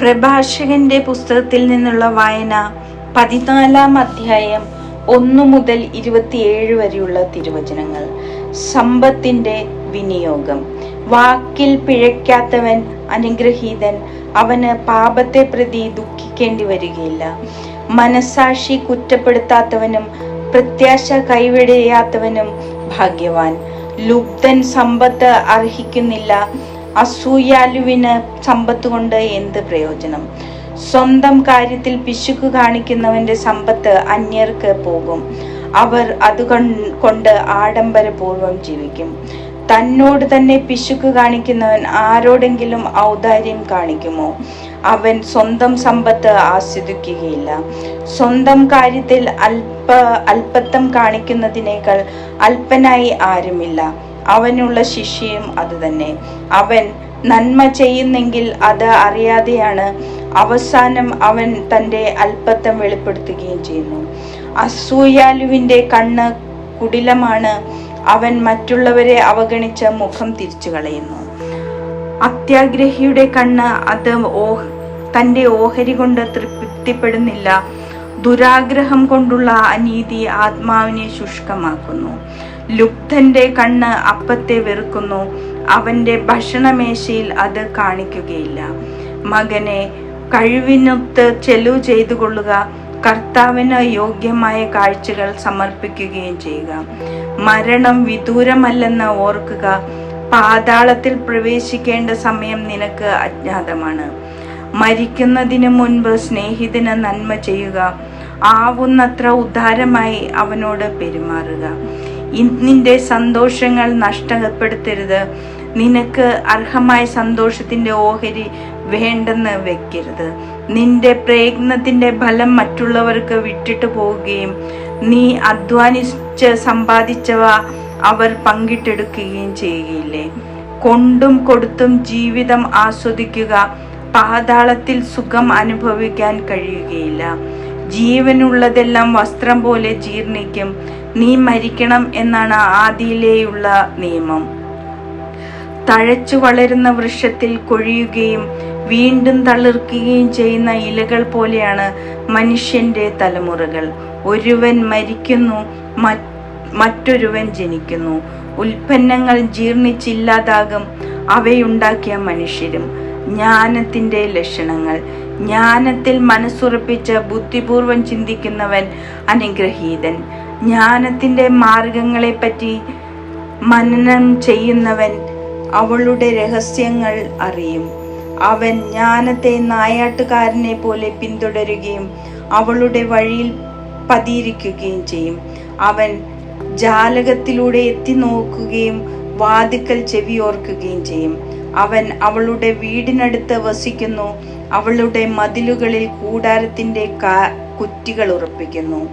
പ്രഭാഷകന്റെ പുസ്തകത്തിൽ നിന്നുള്ള വായന പതിനാലാം അധ്യായം ഒന്നു മുതൽ ഇരുപത്തിയേഴ് വരെയുള്ള തിരുവചനങ്ങൾ. സമ്പത്തിന്റെ വിനിയോഗം. വാക്കിൽ പിഴയ്ക്കാത്തവൻ അനുഗ്രഹീതൻ. അവന് പാപത്തെ പ്രതി ദുഃഖിക്കേണ്ടി വരികയില്ല. മനസാക്ഷി കുറ്റപ്പെടുത്താത്തവനും പ്രത്യാശ കൈവിടയാത്തവനും ഭാഗ്യവാൻ. ലുബ്ധൻ സമ്പത്ത് അർഹിക്കുന്നില്ല. അസൂയാലുവിന് സമ്പത്ത് കൊണ്ട് എന്ത് പ്രയോജനം? സ്വന്തം കാര്യത്തിൽ പിശുക്ക് കാണിക്കുന്നവന്റെ സമ്പത്ത് അന്യർക്ക് പോകും. അവർ അത് കൊണ്ട് ആഡംബരപൂർവം ജീവിക്കും. തന്നോട് തന്നെ പിശുക്ക് കാണിക്കുന്നവൻ ആരോടെങ്കിലും ഔദാര്യം കാണിക്കുമോ? അവൻ സ്വന്തം സമ്പത്ത് ആസ്വദിക്കുകയില്ല. സ്വന്തം കാര്യത്തിൽ അല്പ അല്പത്വം കാണിക്കുന്നതിനേക്കാൾ അല്പനായി ആരുമില്ല. അവനുള്ള ശിക്ഷയും അതുതന്നെ. അവൻ നന്മ ചെയ്യുന്നെങ്കിൽ അത് അറിയാതെയാണ് അവസാനം അവൻ തന്റെ അല്പത്വം വെളിപ്പെടുത്തുകയും ചെയ്യുന്നു. അസൂയാലുവിന്റെ കണ്ണ് കുടിലമാണ് അവൻ മറ്റുള്ളവരെ അവഗണിച്ച മുഖം തിരിച്ചു കളയുന്നു. അത്യാഗ്രഹിയുടെ കണ്ണ് അത് ഓ തന്റെ ഓഹരി കൊണ്ട് തൃപ്തിപ്പെടുന്നില്ല. ദുരാഗ്രഹം കൊണ്ടുള്ള അനീതി ആത്മാവിനെ ശുഷ്കമാക്കുന്നു. ലുബ്ധന്റെ കണ്ണ് അപ്പത്തെ വെറുക്കുന്നു. അവന്റെ ഭക്ഷണമേശയിൽ അത് കാണിക്കുകയില്ല. മകനെ കഴിവിനൊത്ത് ചെലവ് ചെയ്തു കൊള്ളുക. കർത്താവിന് യോഗ്യമായ കാഴ്ചകൾ സമർപ്പിക്കുകയും ചെയ്യുക. മരണം വിദൂരമല്ലെന്ന് ഓർക്കുക. പാതാളത്തിൽ പ്രവേശിക്കേണ്ട സമയം നിനക്ക് അജ്ഞാതമാണ്. മരിക്കുന്നതിന് മുൻപ് സ്നേഹിതന് നന്മ ചെയ്യുക. ആവുന്നത്ര ഉദാരമായി അവനോട് പെരുമാറുക. ഇന്നിന്റെ സന്തോഷങ്ങൾ നഷ്ടപ്പെടുത്തരുത്. നിനക്ക് അർഹമായ സന്തോഷത്തിന്റെ ഓഹരി വേണ്ടെന്ന് വെക്കരുത്. നിന്റെ പ്രയത്നത്തിന്റെ ഫലം മറ്റുള്ളവർക്ക് വിട്ടിട്ട് പോവുകയും നീ അധ്വാനിച്ച് സമ്പാദിച്ചവ അവർ പങ്കിട്ടെടുക്കുകയും ചെയ്യുകയില്ലേ കൊണ്ടും കൊടുത്തും ജീവിതം ആസ്വദിക്കുക പാതാളത്തിൽ സുഖം അനുഭവിക്കാൻ കഴിയുകയില്ല. ജീവനുള്ളതെല്ലാം വസ്ത്രം പോലെ ജീർണിക്കും. നീ മരിക്കണം എന്നാണ് ആദിയിലേയുള്ള നിയമം. തഴച്ചു വളരുന്ന വൃക്ഷത്തിൽ കൊഴിയുകയും വീണ്ടും തളിർക്കുകയും ചെയ്യുന്ന ഇലകൾ പോലെയാണ് മനുഷ്യന്റെ തലമുറകൾ. ഒരുവൻ മരിക്കുന്നു മറ്റൊരുവൻ ജനിക്കുന്നു. ഉൽപ്പന്നങ്ങൾ ജീർണിച്ചില്ലാതാകും അവയുണ്ടാക്കിയ മനുഷ്യരും. ജ്ഞാനത്തിന്റെ ലക്ഷണങ്ങൾ. ജ്ഞാനത്തിൽ മനസ്സുറപ്പിച്ച് ബുദ്ധിപൂർവം ചിന്തിക്കുന്നവൻ അനുഗ്രഹീതൻ. ജ്ഞാനത്തിന്റെ മാർഗങ്ങളെപ്പറ്റി മനനം ചെയ്യുന്നവൻ അവളുടെ രഹസ്യങ്ങൾ അറിയും. അവൻ ജ്ഞാനത്തെ നായാട്ടുകാരനെ പോലെ പിന്തുടരുകയും അവളുടെ വഴിയിൽ പതിയിരിക്കുകയും ചെയ്യും. അവൻ ജാലകത്തിലൂടെ എത്തി നോക്കുകയും വാതിക്കൽ ചെവിയോർക്കുകയും ചെയ്യും. അവൻ അവളുടെ വീടിനടുത്ത് വസിക്കുന്നു. അവളുടെ മതിലുകളിൽ കൂടാരത്തിന്റെ കാ- കുറ്റികൾ ഉറപ്പിക്കുന്നു.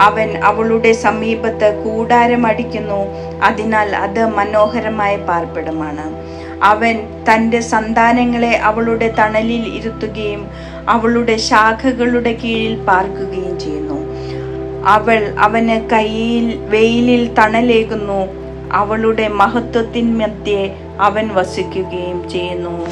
അവൻ അവളുടെ സമീപത്ത് കൂടാരം അടിക്കുന്നു അതിനാൽ അത് മനോഹരമായ പാർപ്പിടമാണ്. അവൻ തന്റെ സന്താനങ്ങളെ അവളുടെ തണലിൽ ഇരുത്തുകയും അവളുടെ ശാഖകളുടെ കീഴിൽ പാർക്കുകയും ചെയ്യുന്നു. അവൾ അവന് കയ്യിൽ വെയിലിൽ തണലേകുന്നു. അവളുടെ മഹത്വത്തിൻ അവൻ വസിക്കുകയും ചെയ്യുന്നു.